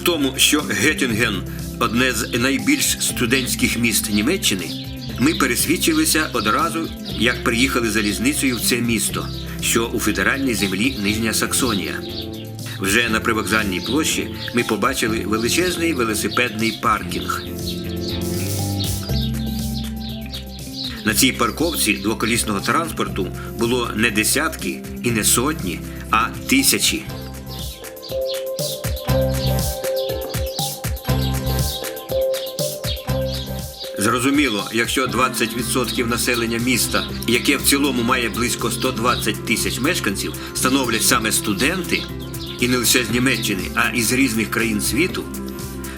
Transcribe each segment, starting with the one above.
тому, що Геттінген одне з найбільш студентських міст Німеччини, ми пересвідчилися одразу, як приїхали залізницею в це місто, що у федеральній землі Нижня Саксонія. Вже на привокзальній площі ми побачили величезний велосипедний паркінг. На цій парковці двоколісного транспорту було не десятки і не сотні, а тисячі. Зрозуміло, якщо 20% населення міста, яке в цілому має близько 120 тисяч мешканців, становлять саме студенти, і не лише з Німеччини, а і з різних країн світу,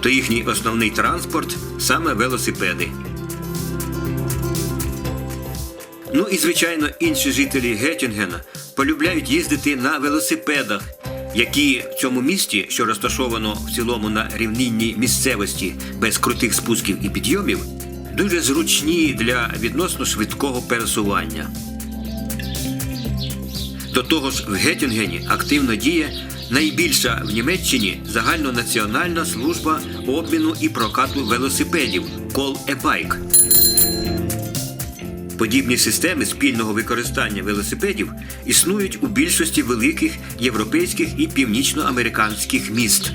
то їхній основний транспорт саме велосипеди. Ну і звичайно, інші жителі Геттінгена полюбляють їздити на велосипедах, які в цьому місті, що розташовано в цілому на рівнинній місцевості без крутих спусків і підйомів, дуже зручні для відносно швидкого пересування. До того ж, в Геттінгені активно діє найбільша в Німеччині загальнонаціональна служба обміну і прокату велосипедів a Bike. Подібні системи спільного використання велосипедів існують у більшості великих європейських і північноамериканських міст.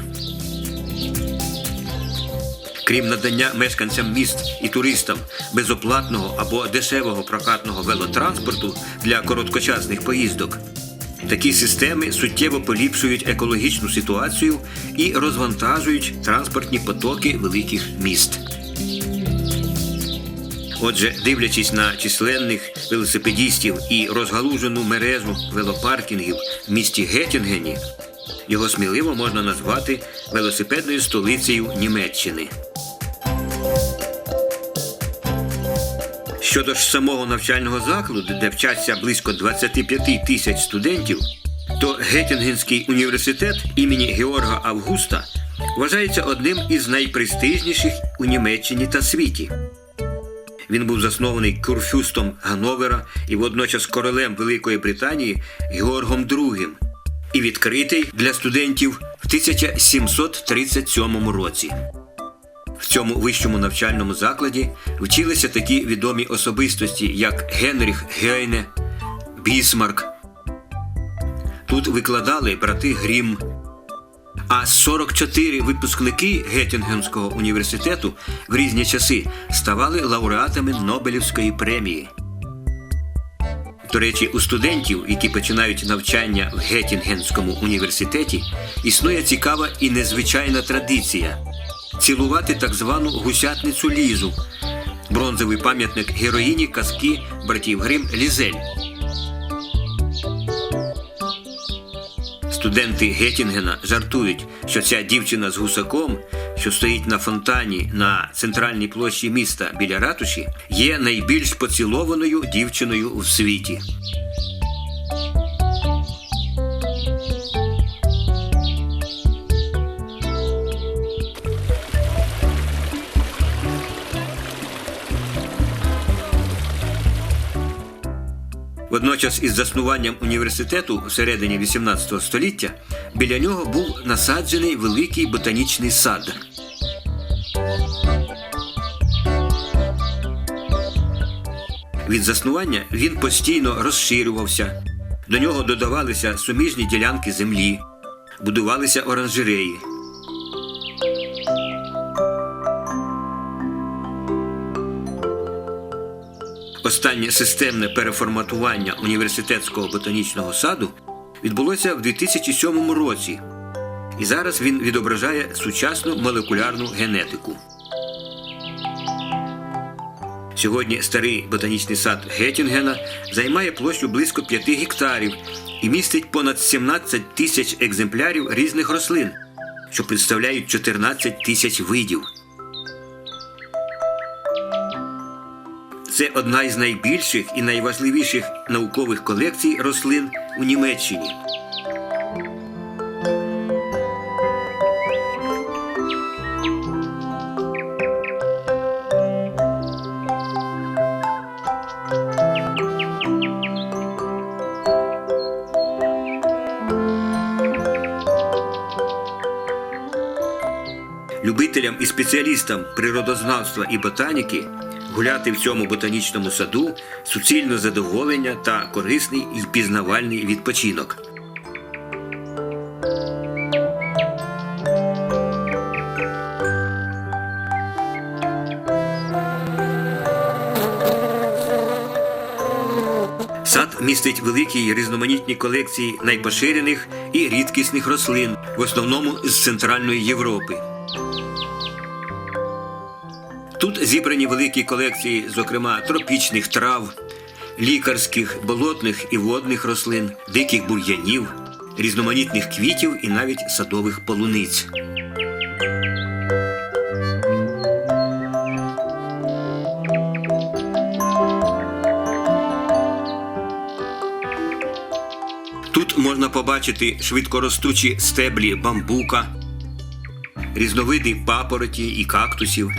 Крім надання мешканцям міст і туристам безоплатного або дешевого прокатного велотранспорту для короткочасних поїздок, такі системи суттєво поліпшують екологічну ситуацію і розвантажують транспортні потоки великих міст. Отже, дивлячись на численних велосипедістів і розгалужену мережу велопаркінгів в місті Геттінгені, його сміливо можна назвати велосипедною столицею Німеччини. Щодо ж самого навчального закладу, де вчаться близько 25 тисяч студентів, то Геттінгенський університет імені Георга Августа вважається одним із найпрестижніших у Німеччині та світі. Він був заснований курфюстом Гановера і водночас королем Великої Британії Георгом II і відкритий для студентів в 1737 році. В цьому вищому навчальному закладі вчилися такі відомі особистості, як Генріх Гейне, Бісмарк. Тут викладали брати Грім. А 44 випускники Геттінгенського університету в різні часи ставали лауреатами Нобелівської премії. До речі, у студентів, які починають навчання в Геттінгенському університеті, існує цікава і незвичайна традиція цілувати так звану гусятницю лізу, бронзовий пам'ятник героїні казки братів Грим Лізель. Студенти Геттінгена жартують, що ця дівчина з гусаком, що стоїть на фонтані на центральній площі міста біля ратуші, є найбільш поцілованою дівчиною у світі. Водночас із заснуванням університету всередині 18 століття біля нього був насаджений великий ботанічний сад. Від заснування він постійно розширювався. До нього додавалися суміжні ділянки землі, будувалися оранжереї. Останнє системне переформатування університетського ботанічного саду відбулося в 2007 році, і зараз він відображає сучасну молекулярну генетику. Сьогодні старий ботанічний сад Геттінгена займає площу близько 5 гектарів і містить понад 17 тисяч екземплярів різних рослин, що представляють 14 тисяч видів. Це одна із найбільших і найважливіших наукових колекцій рослин у Німеччині. любителям і спеціалістам природознавства і ботаніки гуляти в цьому ботанічному саду суцільне задоволення та корисний і пізнавальний відпочинок. Сад містить великі й різноманітні колекції найпоширених і рідкісних рослин, в основному з Центральної Європи. Зібрані великі колекції, зокрема тропічних трав, лікарських, болотних і водних рослин, диких бур'янів, різноманітних квітів і навіть садових полуниць. Тут можна побачити швидкоростучі стеблі бамбука, різновиди папороті і кактусів,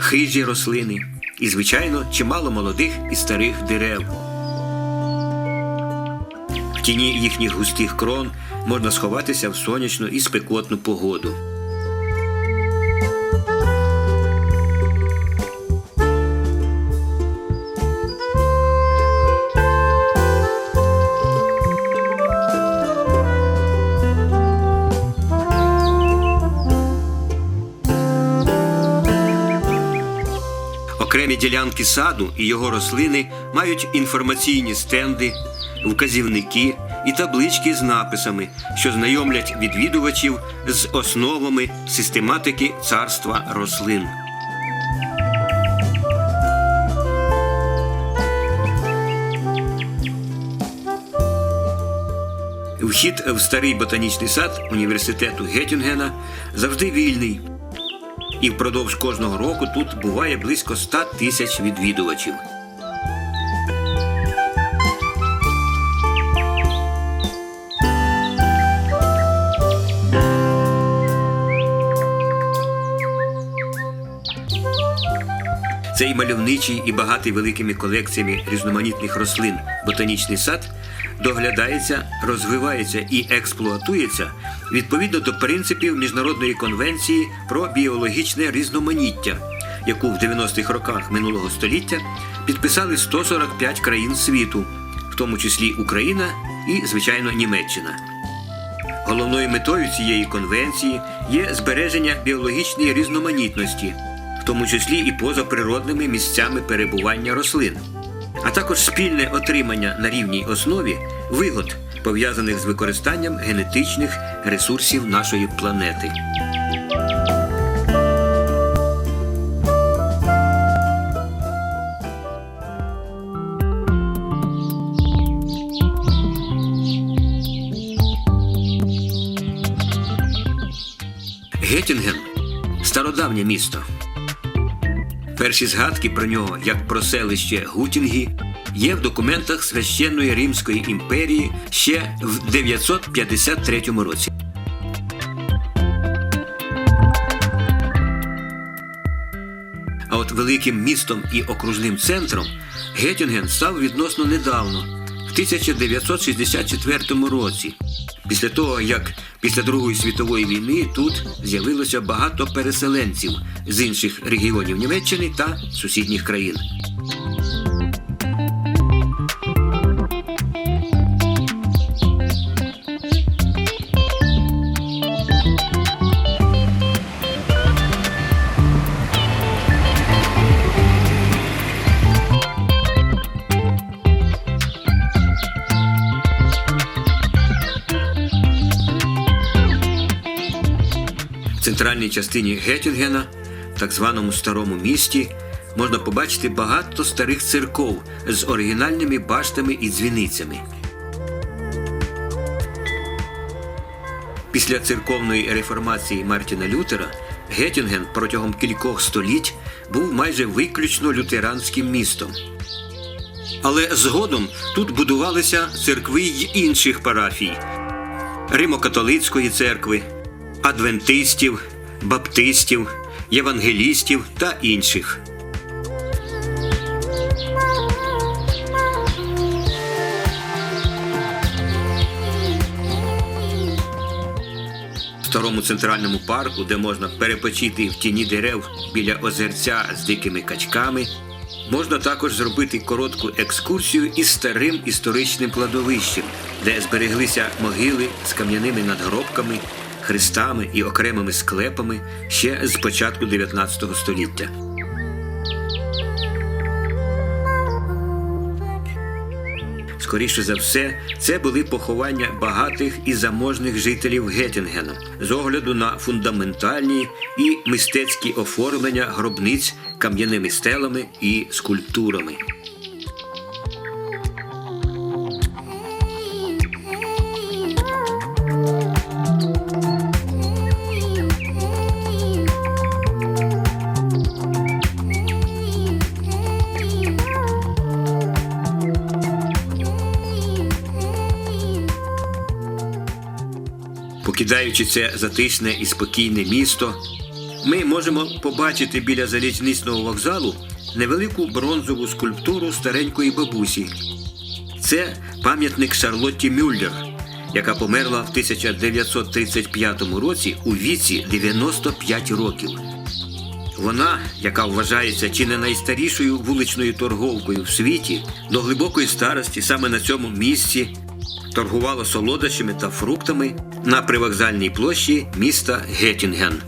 хижі рослини і, звичайно, чимало молодих і старих дерев. В тіні їхніх густих крон можна сховатися в сонячну і спекотну погоду. Окремі ділянки саду і його рослини мають інформаційні стенди, вказівники і таблички з написами, що знайомлять відвідувачів з основами систематики царства рослин. Вхід в старий ботанічний сад університету Геттінгена завжди вільний. І впродовж кожного року тут буває близько 100 тисяч відвідувачів. Цей мальовничий і багатий великими колекціями різноманітних рослин ботанічний сад доглядається, розвивається і експлуатується відповідно до принципів Міжнародної конвенції про біологічне різноманіття, яку в 90-х роках минулого століття підписали 145 країн світу, в тому числі Україна і, звичайно, Німеччина. Головною метою цієї конвенції є збереження біологічної різноманітності, в тому числі і позаприродними місцями перебування рослин, а також спільне отримання на рівній основі вигод, пов'язаних з використанням генетичних ресурсів нашої планети. Геттінген стародавнє місто. Перші згадки про нього, як про селище Гутінгі, є в документах Священної Римської імперії ще в 953 році. А от великим містом і окружним центром Геттінген став відносно недавно, в 1964 році, після того, як після Другої світової війни тут з'явилося багато переселенців з інших регіонів Німеччини та сусідніх країн. Центральній частині Геттінгена, так званому старому місті, можна побачити багато старих церков з оригінальними баштами і дзвіницями. Після церковної реформації Мартіна Лютера Геттінген протягом кількох століть був майже виключно лютеранським містом. Але згодом тут будувалися церкви й інших парафій Римо-католицької церкви, адвентистів, баптистів, євангелістів та інших. старому центральному парку, де можна перепочити в тіні дерев біля озерця з дикими качками, можна також зробити коротку екскурсію із старим історичним кладовищем, де збереглися могили з кам'яними надгробками, хрестами і окремими склепами ще з початку 19 століття. Скоріше за все, це були поховання багатих і заможних жителів Геттінгену з огляду на фундаментальні і мистецькі оформлення гробниць кам'яними стелами і скульптурами. Покидаючи це затишне і спокійне місто, ми можемо побачити біля залізничного вокзалу невелику бронзову скульптуру старенької бабусі. Це пам'ятник Шарлотті Мюллер, яка померла в 1935 році у віці 95 років. Вона, яка вважається чи не найстарішою вуличною торговкою в світі, до глибокої старості саме на цьому місці торгувала солодощами та фруктами на привокзальній площі міста Геттінген.